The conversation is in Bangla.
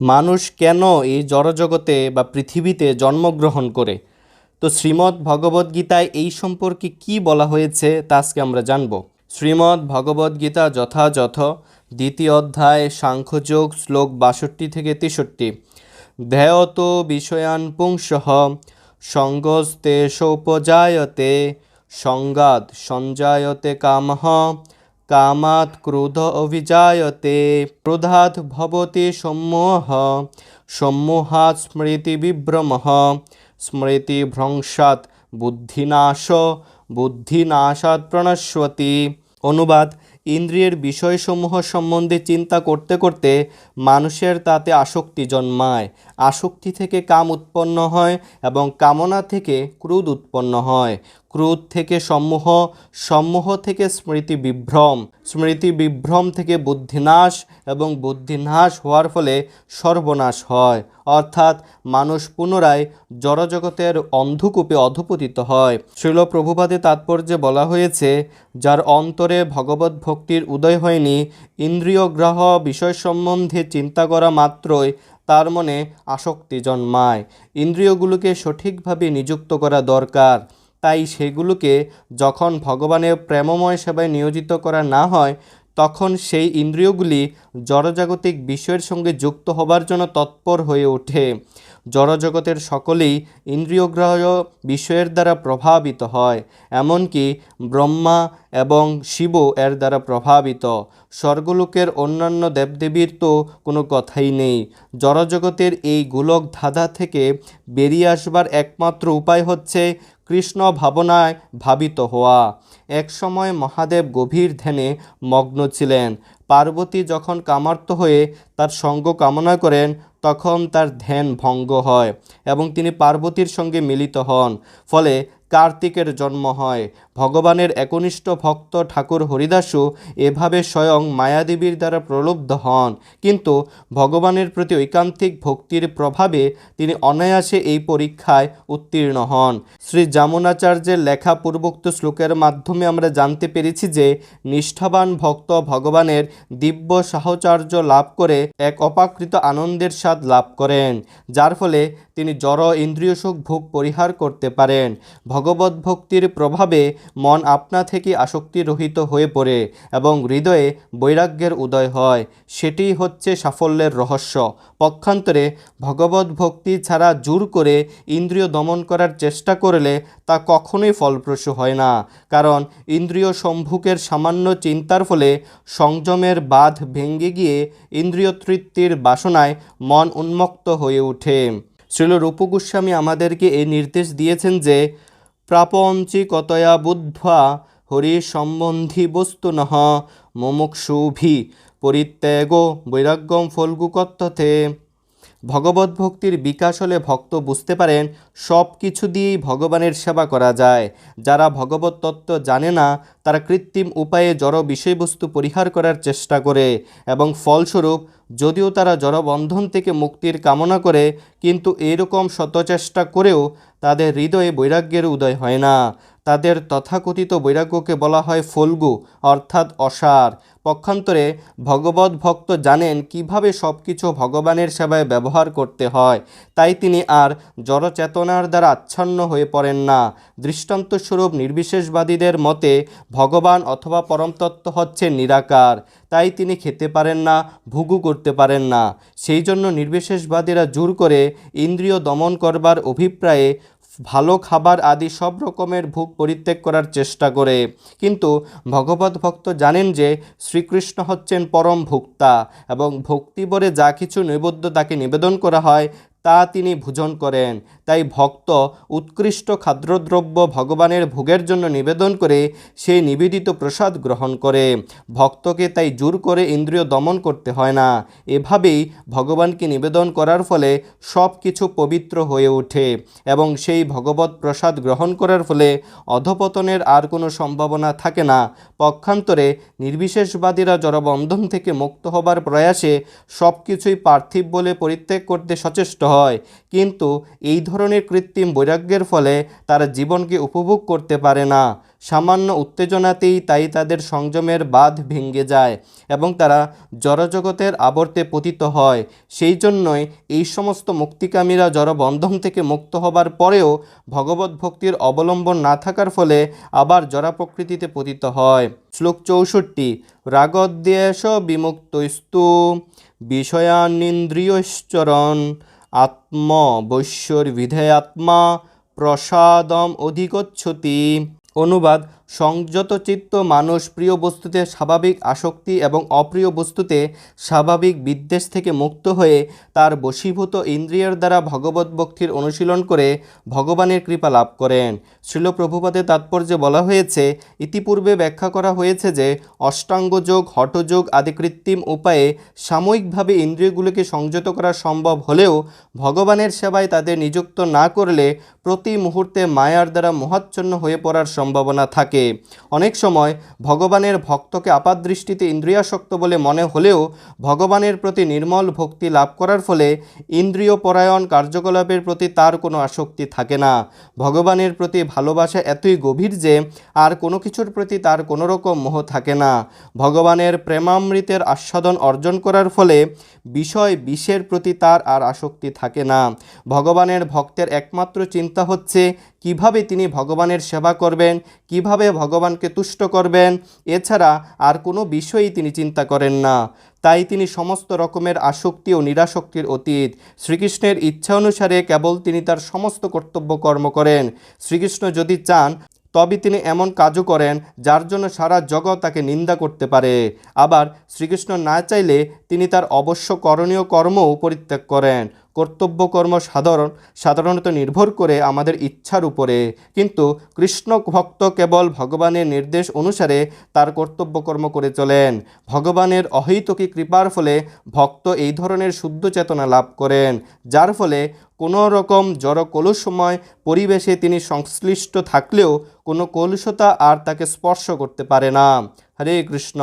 মানুষ কেন এই জড়জগতে বা পৃথিবীতে জন্মগ্রহণ করে? তো শ্রীমদ্ ভগবদ্গীতায় এই সম্পর্কে কি বলা হয়েছে তা আজকে আমরা জানব। শ্রীমদ্ ভগবদ্গীতা যথাযথ, দ্বিতীয় অধ্যায়, সাংখ্যযোগ, শ্লোক বাষট্টি থেকে তেষট্টি। ধ্যায়ত বিষয়ান পুংসহ সঙ্গস্তে সৌপজায়তে সংগাদ সঞ্জায়তে কামহ কামাৎ ক্রোধ অভিজায়তে, ক্রোধাৎ ভবতি সম্মোহ, সম্মোহাৎ স্মৃতিবিভ্রমः স্মৃতিভ্রংশাৎ বুদ্ধিনাশ, বুদ্ধিনাশাৎ প্রণশ্যতি অনুবাদ, ইন্দ্রিয়ের বিষয়সমূহ সম্বন্ধে চিন্তা করতে করতে মানুষের তাতে আসক্তি জন্মায়। আসক্তি থেকে কাম উৎপন্ন হয় এবং কামনা থেকে ক্রোধ উৎপন্ন হয়। ক্রোধ থেকে সম্মোহ সম্মোহ থেকে স্মৃতি বিভ্রম স্মৃতি বিভ্রম থেকে বুদ্ধিনাশ এবং বুদ্ধিনাশ হওয়ার ফলে সর্বনাশ হয়। অর্থাৎ মানুষ পুনরায় জড়জগতের অন্ধকূপে অধপতিত হয়। শৈল প্রভুপাদে তাৎপর্যে বলা হয়েছে, যার অন্তরে ভগবত ভক্তির উদয় হয়নি ইন্দ্রিয় গ্রহ বিষয় সম্বন্ধে চিন্তা করা মাত্রই তার মনে আসক্তি জন্মায়। ইন্দ্রিয়গুলোকে সঠিকভাবে নিযুক্ত করা দরকার। তাই সেগুলোকে যখন ভগবানের প্রেমময় সেবায় নিয়োজিত করা না হয়, তখন সেই ইন্দ্রিয়গুলি জড়জাগতিক বিষয়ের সঙ্গে যুক্ত হবার জন্য তৎপর হয়ে ওঠে। জড়জগতের সকলেই ইন্দ্রিয়গ্রাহ্য বিষয়ের দ্বারা প্রভাবিত হয়, এমনকি ব্রহ্মা এবং শিব এর দ্বারা প্রভাবিত। স্বর্গলোকের অন্যান্য দেবদেবীর তো কোনো কথাই নেই। জড়জগতের এই গোলক ধাঁধা থেকে বেরিয়ে আসবার একমাত্র উপায় হচ্ছে কৃষ্ণ ভাবনায় ভাবিত হওয়া। একসময় মহাদেব গভীর ধ্যানে মগ্ন ছিলেন। পার্বতী যখন কামার্ত হয়ে তার সঙ্গ কামনা করেন, তখন তার ধ্যান ভঙ্গ হয় এবং তিনি পার্বতীর সঙ্গে মিলিত হন। ফলে কার্তিকের জন্ম হয়। ভগবানের একনিষ্ঠ ভক্ত ঠাকুর হরিদাসও এভাবে স্বয়ং মায়াদেবীর দ্বারা প্রলুব্ধ হন। কিন্তু ভগবানের প্রতি ঐকান্তিক ভক্তির প্রভাবে তিনি অনায়াসে এই পরীক্ষায় উত্তীর্ণ হন। শ্রী যামুনাচার্যের লেখা পূর্বোক্ত শ্লোকের মাধ্যমে আমরা জানতে পেরেছি যে, নিষ্ঠাবান ভক্ত ভগবানের দিব্য সাহচর্য লাভ করে এক অপাকৃত আনন্দের স্বাদ লাভ করেন। যার ফলে তিনি জড় ইন্দ্রিয় সুখ ভোগ পরিহার করতে পারেন। ভগবত ভক্তির প্রভাবে মন আপনা থেকে আসক্তি রহিত হয়ে পড়ে এবং হৃদয়ে বৈরাগ্যের উদয় হয়। সেটি হচ্ছে সাফল্যের রহস্য। পক্ষান্তরে ভগবত ভক্তি ছাড়া জোর করে ইন্দ্রিয় দমন করার চেষ্টা করলে তা কখনোই ফলপ্রসূ হয় না। কারণ ইন্দ্রিয় সম্ভুকের সামান্য চিন্তার ফলে সংযমের বাঁধ ভেঙে গিয়ে ইন্দ্রিয় তৃপ্তির বাসনায় মন উন্মুক্ত হয়ে ওঠে। শ্রীল রূপ গোস্বামী আমাদেরকে এই নির্দেশ দিয়েছেন যে প্রাপঞ্চিকতয়া বুদ্ধা হরি সম্বন্ধী বস্তু নহ মুমুক্ষুভি পরিত্যাগ বৈরাগ্যম ফলগুকত্ততে ভগবত ভক্তির বিকাশ হলে ভক্ত বুঝতে পারেন সব কিছু দিয়েই ভগবানের সেবা করা যায়। যারা ভগবত তত্ত্ব জানে না, তারা কৃত্রিম উপায়ে জড় বিষয়বস্তু পরিহার করার চেষ্টা করে এবং ফলস্বরূপ যদিও তারা জড়বন্ধন থেকে মুক্তির কামনা করে, কিন্তু এরকম শতচেষ্টা করেও তাদের হৃদয়ে বৈরাগ্যের উদয় হয় না। তাদের তথাকথিত বৈরাগ্যকে বলা হয় ফলগু, অর্থাৎ অসার। পক্ষান্তরে ভগবত ভক্ত জানেন কীভাবে সব কিছু ভগবানের সেবায় ব্যবহার করতে হয়, তাই তিনি আর জড়চেতনার দ্বারা আচ্ছন্ন হয়ে পড়েন না। দৃষ্টান্তস্বরূপ নির্বিশেষবাদীদের মতে, ভগবান অথবা পরমতত্ত্ব হচ্ছে নিরাকার, তাই তিনি খেতে পারেন না, ভুগু করতে পারেন না। সেই জন্য নির্বিশেষবাদীরা জোর করে ইন্দ্রিয় দমন করবার অভিপ্রায়ে ভালো খাবার আদি সব রকমের ভোগ পরিত্যাগ করার চেষ্টা করে। কিন্তু ভগবত ভক্ত জানেন যে শ্রীকৃষ্ণ হচ্ছেন পরম ভোক্তা এবং ভক্তিবরে যা কিছু নৈবেদ্য তাকে নিবেদন করা হয় তা তিনি ভোজন করেন। তাই ভক্ত উৎকৃষ্ট খাদ্যদ্রব্য ভগবানের ভোগের জন্য নিবেদন করে সেই নিবেদিত প্রসাদ গ্রহণ করে। ভক্তকে তাই জোর করে ইন্দ্রিয় দমন করতে হয় না। এভাবেই ভগবানকে নিবেদন করার ফলে সব কিছু পবিত্র হয়ে ওঠে এবং সেই ভগবত প্রসাদ গ্রহণ করার ফলে অধপতনের আর কোনো সম্ভাবনা থাকে না। পক্ষান্তরে নির্বিশেষবাদীরা জড়বন্ধন থেকে মুক্ত হবার প্রয়াসে সব কিছুই পার্থিব বলে পরিত্যাগ করতে সচেষ্ট হয়। কিন্তু এই ধরনের কৃত্রিম বৈরাগ্যের ফলে তারা জীবনকে উপভোগ করতে পারে না। সামান্য উত্তেজনাতেই তাই তাদের সংযমের বাঁধ ভেঙে যায় এবং তারা জড়জগতের আবর্তে পতিত হয়। সেই জন্যই এই সমস্ত মুক্তিকামীরা জড়বন্ধন থেকে মুক্ত হবার পরেও ভগবত ভক্তির অবলম্বন না থাকার ফলে আবার জড়া প্রকৃতিতে পতিত হয়। শ্লোক চৌষট্টি, রাগদ্বেষ বিমুক্তস্তু বিষয়ানিন্দ্রিয়শ্চরণ আত্ম বৈশ্বর বিধেয়াত্মা প্রসাদম অধিকচ্ছতি অনুবাদ সংযত চিত্ত মানুষ প্রিয় বস্তুতে স্বাভাবিক আসক্তি এবং অপ্রিয় বস্তুতে স্বাভাবিক বিদ্বেষ থেকে মুক্ত হয়ে তার বশীভূত ইন্দ্রিয়ের দ্বারা ভগবত ভক্তির অনুশীলন করে ভগবানের কৃপা লাভ করেন। শ্রীল প্রভুপাদের তাৎপর্যে বলা হয়েছে, ইতিপূর্বে ব্যাখ্যা করা হয়েছে যে, অষ্টাঙ্গযোগ, হঠযোগ আদি কৃত্রিম উপায়ে সাময়িকভাবে ইন্দ্রিয়গুলোকে সংযত করা সম্ভব হলেও ভগবানের সেবায় তাদের নিযুক্ত না করলে প্রতি মুহূর্তে মায়ার দ্বারা মোহাচ্ছন্ন হয়ে পড়ার সম্ভাবনা থাকে। অনেক সময় ভগবানের ভক্তকে আপাতদৃষ্টিতে ইন্দ্রিয়াসক্ত বলে মনে হলেও ভগবানের প্রতি নির্মল ভক্তি লাভ করার ফলে ইন্দ্রিয় পরায়ণ কার্যকলাপের প্রতি তার কোনো আসক্তি থাকে না। ভগবানের প্রতি ভালোবাসা এতই গভীর যে আর কোনো কিছুর প্রতি তার কোনো রকম মোহ থাকে না। ভগবানের প্রেমামৃতের আস্বাদন অর্জন করার ফলে বিষয় বিষের প্রতি তার আর আসক্তি থাকে না। ভগবানের ভক্তের একমাত্র চিন্তা হচ্ছে কীভাবে তিনি ভগবানের সেবা করবেন, কীভাবে ভগবানকে তুষ্ট করবেন। এছাড়া আর কোনো বিষয়ই তিনি চিন্তা করেন না। তাই তিনি সমস্ত রকমের আসক্তি ও নিরাসক্তির অতীত। শ্রীকৃষ্ণের ইচ্ছা অনুসারে কেবল তিনি তার সমস্ত কর্তব্য কর্ম করেন। শ্রীকৃষ্ণ যদি চান, তবে তিনি এমন কাজও করেন, যার জন্য সারা জগৎ তাকে নিন্দা করতে পারে। আবার শ্রীকৃষ্ণ না চাইলে তিনি তার অবশ্য করণীয় কর্মও পরিত্যাগ করেন। কর্তব্য কর্ম সাধারণ, সাধারণত নির্ভর করে আমাদের ইচ্ছার উপরে। কিন্তু কৃষ্ণ ভক্ত কেবল ভগবানের নির্দেশ অনুসারে তার কর্তব্যকর্ম করে চলেন। ভগবানের অহৈতকী কৃপার ফলে ভক্ত এই ধরনের শুদ্ধ চেতনা লাভ করেন, যার ফলে কোনো রকম জড় কলুষময় পরিবেশে তিনি সংশ্লিষ্ট থাকলেও কোনো কলুষতা আর তাকে স্পর্শ করতে পারে না। হরে কৃষ্ণ।